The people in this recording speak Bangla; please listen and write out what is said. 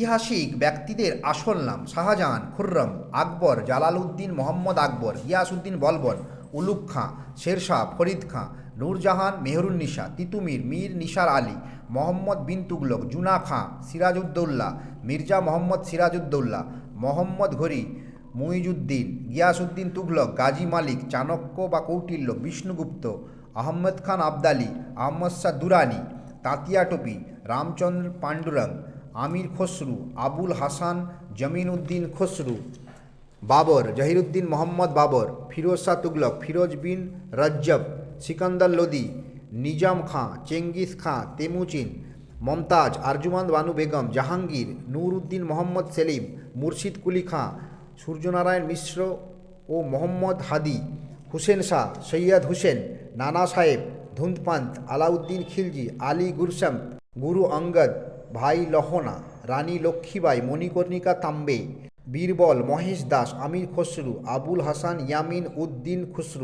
ঐতিহাসিক ব্যক্তিদের আসল নাম শাহজাহান, খুররম, আকবর, জালালউদ্দিন মোহাম্মদ আকবর, গিয়াসউদ্দিন বলবন উলুক খাঁ, শেরশাহ, ফরিদ খাঁ, নূরজাহান মেহরুন্নিসা তিতুমির, মীর নিসার আলী, মোহাম্মদ বিন তুগলক, জুনা খাঁ সিরাজউদ্দৌল্লা মির্জা মোহাম্মদ সিরাজউদ্দৌল্লা মোহাম্মদ ঘড়ি, মুইজুদ্দিন, গিয়াসউদ্দিন তুগলক, গাজী মালিক, চাণক্য বা কৌটিল্য, বিষ্ণুগুপ্ত, আহমদ খান আবদালি, আহমদ শাহ দুরানি, তাতিয়া টুপি, রামচন্দ্র পাণ্ডুরং আমির Khusrau, Abul Hasan Jamin Uddin Khusrau, Babur, Zahiruddin Muhammad Babur, Firoz Shah Tughlaq, Firoz bin Rajab, Sikandar Lodi Nizam Khan, Genghis Khan, Temujin, Mumtaz, Arjumand Banu Begum, Jahangir Nur Uddin Muhammad Salim, Murshid Quli Khan, Suryanarayan মিশ্র ও মোহাম্মদ হাদি, হুসেন শাহ, সৈয়দ হুসেন, নানা সাহেব ধুন্দপান্ত আলাউদ্দিন খিলজি, আলী গুরসম গুরু অঙ্গদ, ভাই লহনা, রানী লক্ষ্মীবাই, মণিকর্ণিকা তাম্বে, বীরবল, মহেশ দাস, আমির খসরু, আবুল হাসান, ইয়ামিন উদ্দিন খুসরু।